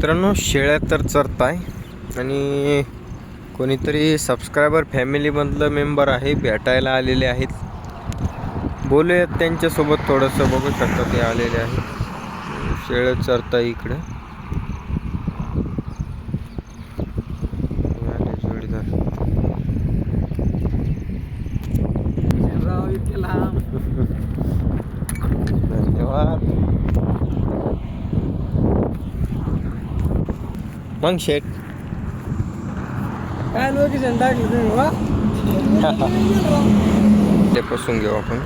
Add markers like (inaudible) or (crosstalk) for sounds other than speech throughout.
मित्रांनो शेळ्या तर चरताय आणि कोणीतरी सबस्क्रायबर फॅमिलीमधलं मेंबर आहे भेटायला आलेले आहेत. बोलूयात त्यांच्यासोबत थोडंसं बघू शकता ते आलेले आहेत. शेळ्या चरताय इकडं. (laughs) धन्यवाद. मग शेट. काय लोकेशन टाकलं तुम्ही वा. (laughs) ते पसून घेऊ आपण.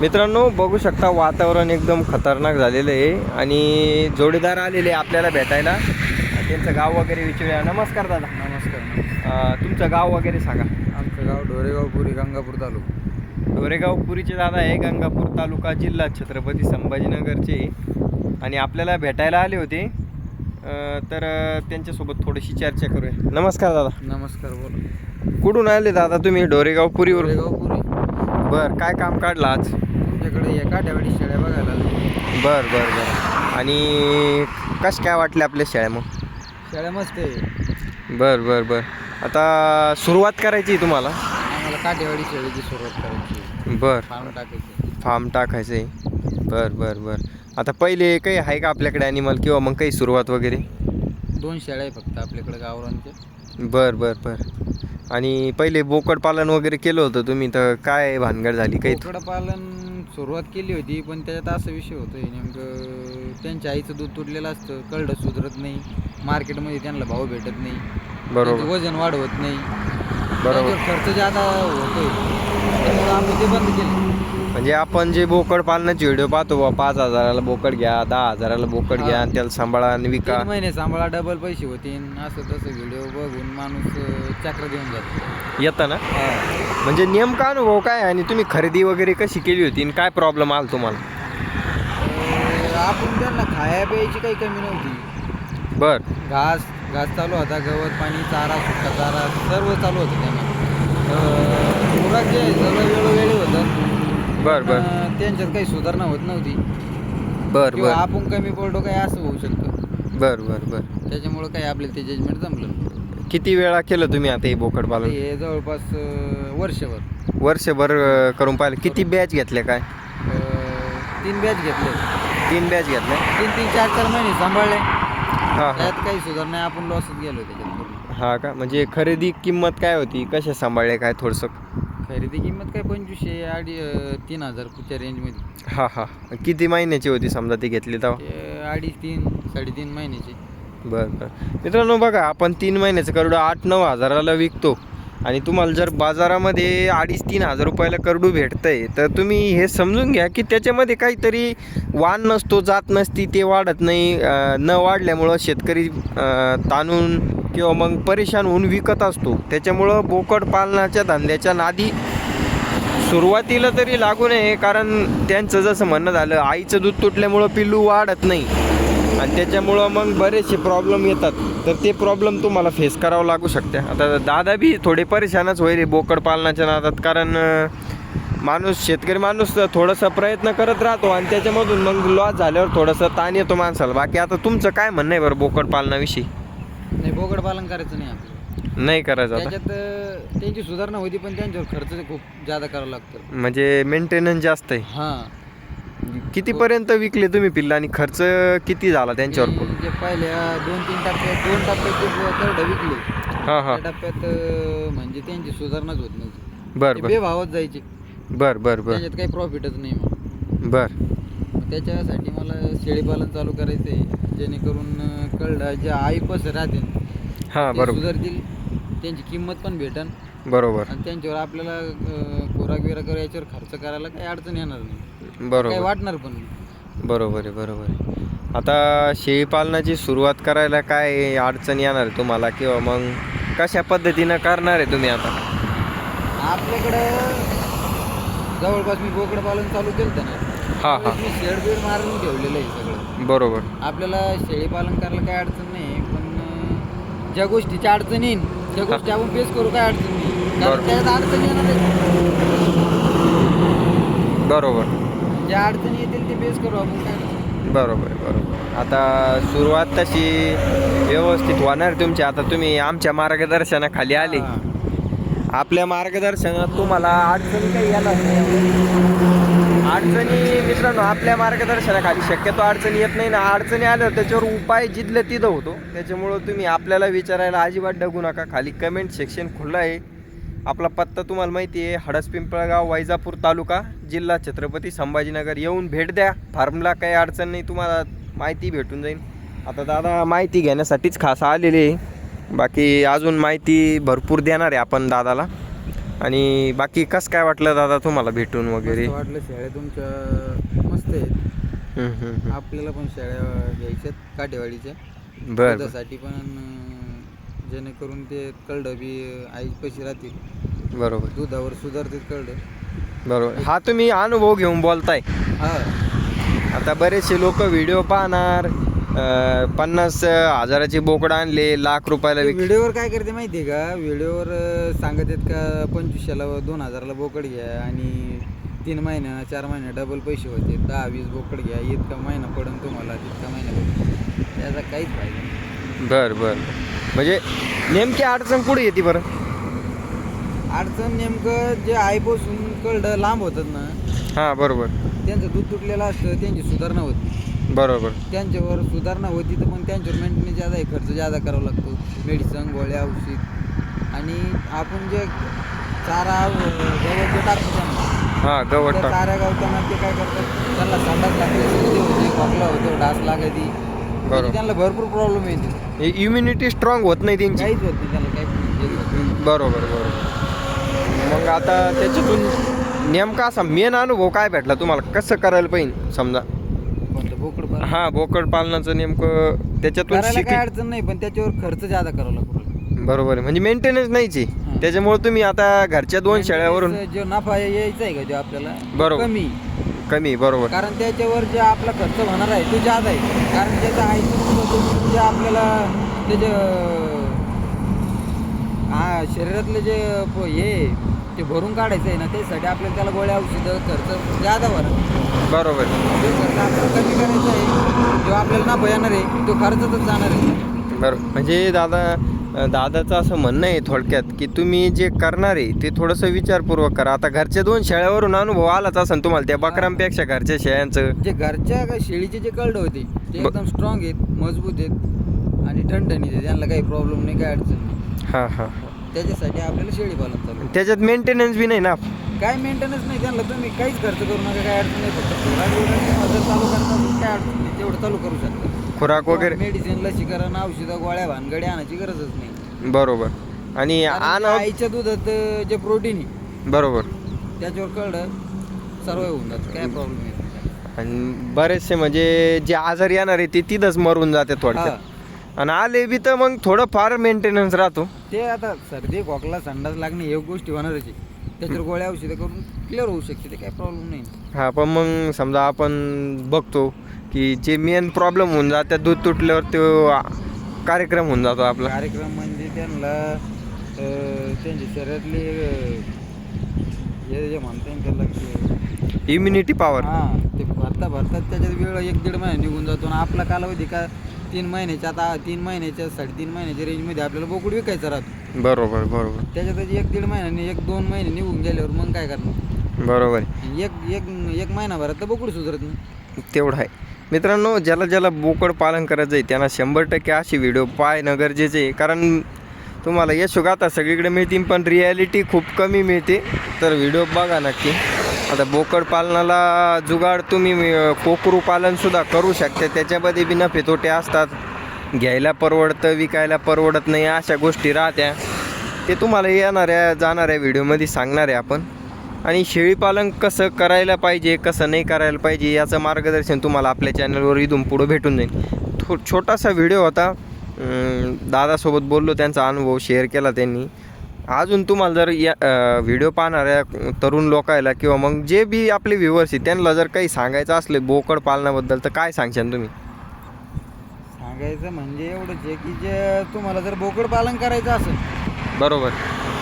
मित्रांनो बघू शकता वातावरण एकदम खतरनाक झालेलं आहे आणि जोडीदार आलेले आपल्याला भेटायला. त्यांचं गाव वगैरे विचारूया. नमस्कार दादा. नमस्कार अं, तुमचं गाव वगैरे सांगा. आमचं गाव ढोरेगाव पुरी गंगापूर तालुका. डोरेगाव पुरीचे दादा आहे गंगापूर तालुका जिल्हा छत्रपती संभाजीनगरचे. आणि आपल्याला भेटायला आले होते. तर त्यांच्यासोबत थोडीशी चर्चा करूया. नमस्कार दादा. नमस्कार बोला. कुठून आले दादा तुम्ही? डोरेगाव पुरीवर ढोरेगाव पुरी. बर काय काम काढलं आज? तुमच्याकडे एका ठेवाडी शेळ्या बघायला. बर बर बर. आणि कश काय वाटले आपल्या शाळा मग? शेळ्या मस्त आहे. बर बर बर. आता सुरुवात करायची तुम्हाला? आम्हाला काठेवाडी शेळीची सुरुवात करायची बर. फार्म टाकायची फार्म टाकायचं आहे. बर बर बर. आता पहिले काही आहे का आपल्याकडे ॲनिमल किंवा मग काही सुरुवात वगैरे? दोन शेळ्या आहे फक्त आपल्याकडे गावरांचे बर बर बर. आणि पहिले बोकड पालन वगैरे केलं होतं तुम्ही तर काय भानगड झाली काही? बोकडं पालन सुरुवात केली होती पण त्याच्यात असा विषय होतोय नेमकं त्यांच्या आईचं दूध तुटलेलं असतं कळडं सुधरत नाही मार्केटमध्ये त्यांना भाव भेटत नाही. बरोबर. त्यांचं वजन वाढवत नाही. बरोबर. त्यांच्यावर खर्च जादा होतोय त्यामुळे आम्ही ते बंद केले. म्हणजे आपण जे बोकड पालनाचे व्हिडिओ पाहतो बा पाच हजाराला बोकड घ्या दहा हजाराला बोकड घ्या आणि त्याला सांभाळा आणि विका. तीन महिने सांभाळा डबल पैसे होतील. असं तसं व्हिडिओ बघून माणूस अं, चक्र देऊन जातो. येतं ना म्हणजे नेमका अनुभव काय आणि तुम्ही खरेदी वगैरे कशी केली होती आणि काय प्रॉब्लेम आला तुम्हाला? आपण त्यांना खाया प्यायची काही कमी नव्हती. बर. घास घास चालू होता गवत पाणी चारा सुका चारा सर्व चालू होतं त्यांना. खुराक जे आहे सगळं वेळोवेळी होतं. बर बर. त्यांच्यात काही सुधारणा होत नव्हती. बर किंवा बर. आपण कमी पडलो काय असं होऊ शकतं. बर बर बर. त्याच्यामुळं काही आपल्याला ते जजमेंट जमलं. किती वेळा केलं तुम्ही आता हे बोकड पालन? हे जवळपास अं, वर्षभर. वर्षभर अं, करून पाहिलं. किती बॅच घेतल्या काय? अं, तीन बॅच घेतले. तीन बॅच घेतल्या? तीन तीन चार चार महिने सांभाळले. हा हा. त्यात काही सुधारणा नाही, आपण लॉसच गेलो त्याच्यात. पूर्ण. हा का? म्हणजे खरेदी किंमत काय होती? कशा सांभाळले काय थोडंसं? खरेदी किंमत काय पंचवीसशे अडी तीन हजार च्या रेंजमध्ये हा हा. किती महिन्याची होती समजा ती घेतली तेव्हा? ते अडीच तीन साडेतीन महिन्याची. बरं बरं. मित्रांनो बघा आपण तीन महिन्याचं करडू आठ नऊ हजाराला विकतो. आणि तुम्हाला जर बाजारामध्ये अडीच तीन हजार रुपयाला करडू भेटतंय तर तुम्ही हे समजून घ्या की त्याच्यामध्ये काहीतरी वाण नसतो जात नसती ते वाढत नाही. अं, न वाढल्यामुळं शेतकरी अं, ताणून किंवा मग परेशान होऊन विकत असतो. त्याच्यामुळं बोकड पालनाच्या धंद्याच्या नादी सुरुवातीला तरी लागू नये कारण त्यांचं जसं म्हणणं झालं आईचं दूध तुटल्यामुळं पिल्लू वाढत नाही. आणि त्याच्यामुळं मग बरेचसे प्रॉब्लेम येतात. तर ते प्रॉब्लेम तुम्हाला फेस करावं लागू शकते. आता दादा बी थोडे परेशानच होईल बोकड पालनाच्या नादात कारण माणूस शेतकरी माणूस थोडासा प्रयत्न करत राहतो आणि त्याच्यामधून मग लॉस झाल्यावर थोडंसं ताण येतो माणसाला. बाकी आता तुमचं काय म्हणणं आहे बरं बोकड पालनाविषयी? नाही बोकड पालन करायचं नाही आपल्याला नाही करायचं आता. त्याच्यात अं, त्यांची सुधारणा होती पण त्यांच्यावर खर्च खूप जादा करावा लागतो. म्हणजे मेंटेनन्स जास्त आहे. हां. कितीपर्यंत विकले तुम्ही पिल्ला आणि खर्च किती झाला त्यांच्यावर जे पहिल्या दोन तीन टप्प्यात दोन टप्प्यात जे करडं विकले. हां हां. टप्प्यात अं, म्हणजे त्यांची सुधारणाच होत नव्हती. बर ते बर. बेभावात जायचे. बर बर बर. त्याच्यात काही प्रॉफिटच नाही मग बर. त्याच्यासाठी मला शेळीपालन चालू करायचं आहे जेणेकरून कळलं ज्या आईपस राहतील हां ते बरोबर. सुधारतील त्यांची किंमत पण भेटन. बरोबर. आणि त्यांच्यावर आपल्याला खुराक बिराक याच्यावर खर्च करायला काही अडचण येणार नाही. काही बरोबर वाटणार पण नाही. बरोबर आहे बरोबर आहे. आता शेळीपालनाची सुरुवात करायला काय अडचण येणार आहे तुम्हाला किंवा मग कशा पद्धतीनं करणार आहे तुम्ही आता? आपल्याकडं जवळपास मी बोकडं पालन चालू केलं होतं ना. हां हां. मी शेड बीड मारून ठेवलेलं आहे सगळं. बरोबर. आपल्याला शेळी पालन करायला काही अडचण नाही पण ज्या गोष्टीची अडचण त्या गोष्टी आपण फेस करू काय अडचण नाही. बरोबर. त्याच्यात अडचण येणार आहे. बरोबर. ज्या अडचणी येतील ते फेस करू आपण काय अडचण नाही. बरोबर बरोबर. आता सुरुवात तशी व्यवस्थित होणार तुमची. आता तुम्ही आमच्या मार्गदर्शनाखाली आले. हा. आपल्या मार्गदर्शनात तुम्हाला अडचणी काही येणार नाही अडचणी मित्रांनो आपल्या मार्गदर्शनाखाली शक्यतो अडचणी येत नाही ना. अडचणी आल्या त्याच्यावर उपाय जिथलं तिथं होतो. त्याच्यामुळं तुम्ही आपल्याला विचारायला अजिबात डगू नका. खाली कमेंट सेक्शन खुलं आहे. आपला पत्ता तुम्हाला माहिती आहे. हडस पिंपळगाव वैजापूर तालुका जिल्हा छत्रपती संभाजीनगर. येऊन भेट द्या. फार्मला काही अडचण नाही. तुम्हाला माहिती भेटून जाईल. आता दादा माहिती घेण्यासाठीच खास आलेली आहे. बाकी अजून माहिती भरपूर देणार आहे आपण दादाला. आणि बाकी कसं काय वाटलं दादा तुम्हाला भेटून वगैरे? मस्त वाटलं शेळ्या तुमच्या मस्त आहेत. हम्म, हम्म, हम्म. आपल्याला पण शेळ्या घ्यायच्यात काटेवाडीच्या. बरं बरं. दुधासाठी पण अं, जेणेकरून ते कळडं बी आई पैसे राहतील. बरोबर. दुधावर सुधारतील कळडं बरोबर. हा तुम्ही अनुभव घेऊन बोलताय. हा. आता बरेचसे लोक व्हिडिओ पाहणार. अं, पन्नास हजाराची बोकड आणले लाख रुपयाला विक व्हिडिओवर काय करते माहिती आहे का? व्हिडिओवर अं, सांगत आहेत का पंचवीसशेला दोन हजाराला बोकड घ्या आणि तीन महिन्यानं चार महिन्या डबल पैसे होते. दहा वीस बोकड घ्या इतका महिना पडून तुम्हाला तितका महिना पडून. त्याचा काहीच फायदा नाही. बर बर. म्हणजे नेमकी अडचण कुठे येते बरं? अडचण नेमकं जे आईपासून कळडं लांब होतात ना हां बरोबर. त्यांचं दूध तुटलेलं असतं त्यांची सुधारणा होत. नाही बरोबर. त्यांच्यावर सुधारणा होती तर मग त्यांच्यावर मेंटेनन्स जादा आहे खर्च जादा करावा लागतो. मेडिसन गोळ्या औषध. आणि आपण जे चारा गवत जे टाकतो त्यांना. हां गवत त्या टाक. चारा गावताना ते काय करतात? त्यांना संडास लागते सर्दी होते खोकला होतो डास लागायची बरोबर. त्यांना भरपूर प्रॉब्लेम येते इम्युनिटी स्ट्रॉंग होत नाही त्यांची. काहीच होत नाही त्यांना काहीच बरोबर बरोबर. मग आता त्याच्यातून नेमका असा मेन अनुभव काय भेटला तुम्हाला? कसं करायला पाहिजे समजा. हा बोकड पालनाचं नेमकं त्याच्यातून करायला शिक काय अडचण नाही पण त्याच्यावर खर्च जादा करावा लागतो. बरोबर आहे. म्हणजे मेंटेनन्स नाहीची. त्याच्यामुळे तुम्ही आता घरच्या दोन शेळ्यावरून जो नफा यायचा आहे का जो आपल्याला? बरोबर. कमी. कमी बरोबर. कारण त्याच्यावर जे आपला खर्च होणार आहे तो जादा आहे. कारण त्याचा आयटम जे आपल्याला त्याचे हा शरीरातले जे प- हे ते भरून काढायचं आहे ना त्यासाठी आपल्याला त्याला गोळ्या औषधं खर्च जादा होणार. बरोबर. जो खर्च आपल्याला कमी करायचा आहे. जो आपल्याला नफा येणार आहे तो खर्चातच जाणार आहे. बरोबर म्हणजे दादा दादाचं असं म्हणणं आहे थोडक्यात की तुम्ही जे करणार आहे ते थोडंसं विचारपूर्वक करा. आता घरच्या दोन शेळ्यावरून अनुभव आलाच असेल तुम्हाला त्या बकरांपेक्षा घरच्या शेळ्यांचं. जे घरच्या का शेळीचे जे कळड होते ते ब- एकदम स्ट्रॉंग आहेत मजबूत आहेत आणि ठणठणीत आहेत. त्यांना काही प्रॉब्लेम नाही काय अडचण नाही. हां हां. त्याच्यासाठी आपल्याला शेळी पालन चालू. त्याच्यात मेंटेनन्स बी नाही ना. काय मेंटेनन्स नाही त्यांना तुम्ही काहीच खर्च करू नका काय अडचण नाही फक्त खुराक वगैरे तुम्हाला जर चालू करता काय अडचण नाही तेवढं चालू करू शकता. खुराक वगैरे मेडिसिन लसीकरण औषधं गोळ्या भानगड्या आणायची गरजच नाही. बरोबर. आणि आण आईच्या दुधात जे प्रोटीन आहे बरोबर. त्याच्यावर कळलं सर्व होऊन जातं काय प्रॉब्लेम येत नाही. आणि बरेचसे म्हणजे जे आजार येणार आहे ते तिथंच मरून जाते थोडक्यात. आणि आले बी तर मग थोडं फार मेंटेनन्स राहतो. ते आता सर्दी खोकला संडास लागणे हे गोष्टी होणारच आहे त्याच्यावर गोळ्या औषधं करून क्लिअर होऊ शकते ते काय प्रॉब्लेम नाही. हा पण मग समजा आपण बघतो की जे मेन प्रॉब्लेम होऊन जातात दूध तुटल्यावर तो आ- कार्यक्रम होऊन जातो आपला. कार्यक्रम म्हणजे त्यांना अं, त्यांच्या शरीरातले अं, हे जे म्हणता येईल त्याला की- इम्युनिटी पॉवर हा ते भरता भरतात त्याच्यात वेळ एक दीड महिना निघून जातो आणि आपला कालावधी का तीन महिन्याच्या आता तीन महिन्याच्या साडेतीन महिन्याच्या रेंजमध्ये आपल्याला बोकुड विकायचा राहतो. बरोबर बरोबर. त्याच्यात एक दीड महिन्याने एक दोन महिने निघून गेल्यावर मग काय करणार? बरोबर. आहे. एक एक एक महिनाभरात तर बोकुड सुधारत नाही. तेवढं आहे. मित्रांनो ज्याला ज्याला बोकड पालन करायचं आहे त्यांना शंभर टक्के अशी व्हिडिओ पाहणं गरजेचं आहे. कारण तुम्हाला यशोगाथा सगळीकडे मिळतील पण रिॲलिटी खूप कमी मिळते. तर व्हिडिओ बघा नक्की. आता बोकड पालनाला जुगाड तुम्ही कोकरू पालनसुद्धा करू शकता. त्याच्यामध्ये बी नफे तोटे असतात. घ्यायला परवडतं विकायला परवडत नाही अशा गोष्टी राहत्या. ते तुम्हाला येणाऱ्या जाणाऱ्या व्हिडिओमध्ये सांगणार आहे आपण. आणि शेळीपालन कसं करायला पाहिजे कसं नाही करायला पाहिजे याचं मार्गदर्शन तुम्हाला आपल्या चॅनलवर इथून पुढं भेटून जाईल. थो छोटासा व्हिडिओ होता. दादासोबत बोललो त्यांचा अनुभव शेअर केला त्यांनी. अजून तुम्हाला जर या व्हिडिओ पाहणाऱ्या तरुण लोकायला किंवा मग जे बी आपले व्ह्युअर्स आहेत त्यांना जर काही सांगायचं असले बोकड पालनाबद्दल तर काय सांगशाल तुम्ही? सांगायचं म्हणजे एवढंच आहे की जे तुम्हाला जर बोकड पालन करायचं असेल बरोबर.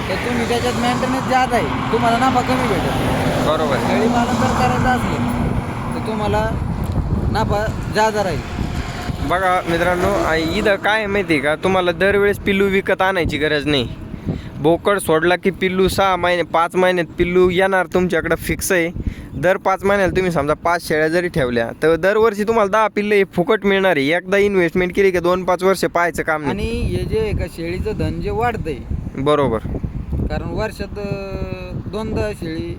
तर तुम्ही त्याच्यात मेंटेनन्स जात आहे. तुम्हाला नफा कमी भेटेल. बरोबर. शेळी पालन जर करायचं असलं तर तुम्हाला नफा जादा राहील. बघा मित्रांनो इथं काय माहिती आहे का? तुम्हाला दरवेळेस पिल्लू विकत आणायची गरज नाही. बोकड सोडला की पिल्लू सहा महिने पाच महिन्यात पिल्लू येणार तुमच्याकडं फिक्स आहे. दर पाच महिन्याला तुम्ही समजा पाच शेळ्या जरी ठेवल्या तर दरवर्षी तुम्हाला दहा पिल्लं हे फुकट मिळणार आहे. एकदा इन्व्हेस्टमेंट केली की दोन पाच वर्ष पाहायचं काम नाही. आणि हे जे आहे का शेळीचं धन जे वाढतंय बरोबर. कारण वर्षात दोनदा शेळी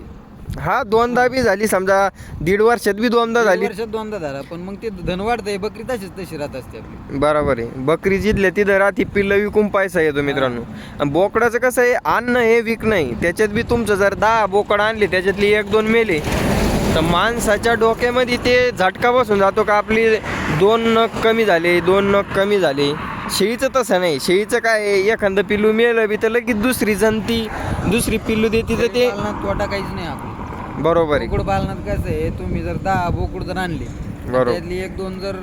हा दोनदा बी झाली समजा दीड वर्षात बी दोनदा झाली. वर्षात दोनदा झाला पण मग ते धन वाढतंय बकरी तशीच तशी राहत असते आपली. बरोबर आहे. बकरी जिथल्या तिथं राहती पिल्लं विकून पैसा येतो मित्रांनो. आणि बोकडाचं कसं आहे अन्न हे विक नाही. त्याच्यात बी तुमचं जर दहा बोकड आणले त्याच्यातली एक दोन मेले तर माणसाच्या डोक्यामध्ये ते झटका बसून जातो का आपली दोन नग कमी झाले दोन नग कमी झाले. शेळीचं तसं नाही. शेळीचं काय आहे, एखादं पिल्लू मेलं बी तर लगेच दुसरी जनती दुसरी पिल्लू देते तर ते पालनात तोटा काहीच नाही आपली. बरोबर आहे. बोकड पालनात कसं आहे तुम्ही जर दहा बोकड जर आणले बरोबर. त्यातली एक दोन जर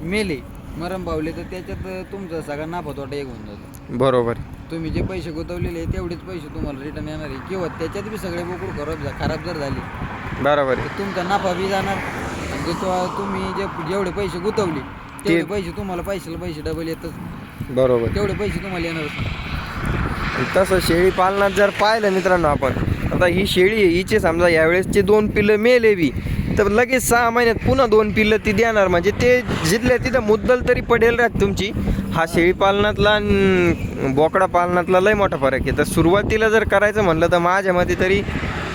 मेले मरम पावले तर त्याच्यात तुमचा सगळा नफा तोटा एक होऊन जातो. बरोबर. आहे. तुम्ही जे पैसे गुंतवलेले तेवढेच पैसे तुम्हाला रिटर्न येणार आहे. किंवा त्याच्यात बी सगळे बोकड खराब झा- खराब जर झाले बरोबर आहे. तर तुमचा नफा बी जाणार. आणि जो तो तुम्ही जे जेवढे पैसे गुंतवले तेवढे पैसे तुम्हाला पैशाला पैसे डबल येतच. बरोबर. आहे. तेवढे पैसे तुम्हाला येणारच तसं शेळी पालनात जर पाहिलं मित्रांनो आपण आता ही शेळी आहे हिचे समजा यावेळेसचे दोन पिल्लं मेले बी तर लगेच सहा महिन्यात पुन्हा दोन पिल्लं ती देणार. म्हणजे ते जिथल्या तिथं मुद्दल तरी पडेल राहत तुमची. हा शेळी पालनातला आणि बोकडा पालनातला लय मोठा फरक आहे. तर सुरुवातीला जर करायचं म्हणलं तर माझ्या मते तरी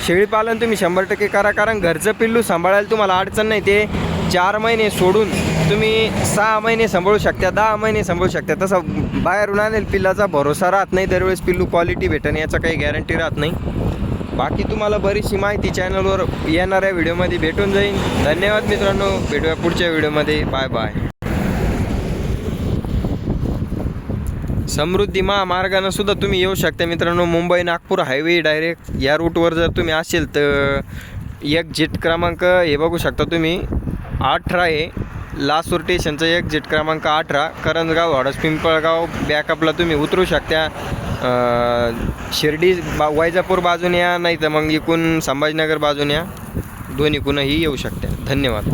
शेळी पालन तुम्ही शंभर टक्के करा. कारण घरचं पिल्लू सांभाळायला तुम्हाला अडचण नाही. ते चार महिने सोडून तुम्ही सहा महिने सांभाळू शकता दहा महिने सांभाळू शकता. तसं बाहेरून आणेल पिल्लाचा भरोसा राहत नाही. दरवेळेस पिल्लू क्वालिटी भेटेन याचा काही गॅरंटी राहत नाही. बाकी तुम्हाला बरीचशी माहिती चॅनलवर येणाऱ्या व्हिडिओमध्ये भेटून जाईल. धन्यवाद मित्रांनो. भेटूया पुढच्या व्हिडिओमध्ये बाय बाय समृद्धी महामार्गानं सुद्धा तुम्ही येऊ शकता मित्रांनो. मुंबई नागपूर हायवे डायरेक्ट या रूटवर जर तुम्ही असेल तर एक जेट क्रमांक हे बघू शकता तुम्ही. अठरा आहे लासूर स्टेशनचं एक जेट क्रमांक अठरा करंजगाव हडस पिंपळगाव बॅकअपला तुम्ही उतरू शकता. शिर्डी बा वैजापूर बाजून या नाही तर मग इकून संभाजीनगर बाजून या. दोन्ही कुणंही येऊ शकते. धन्यवाद.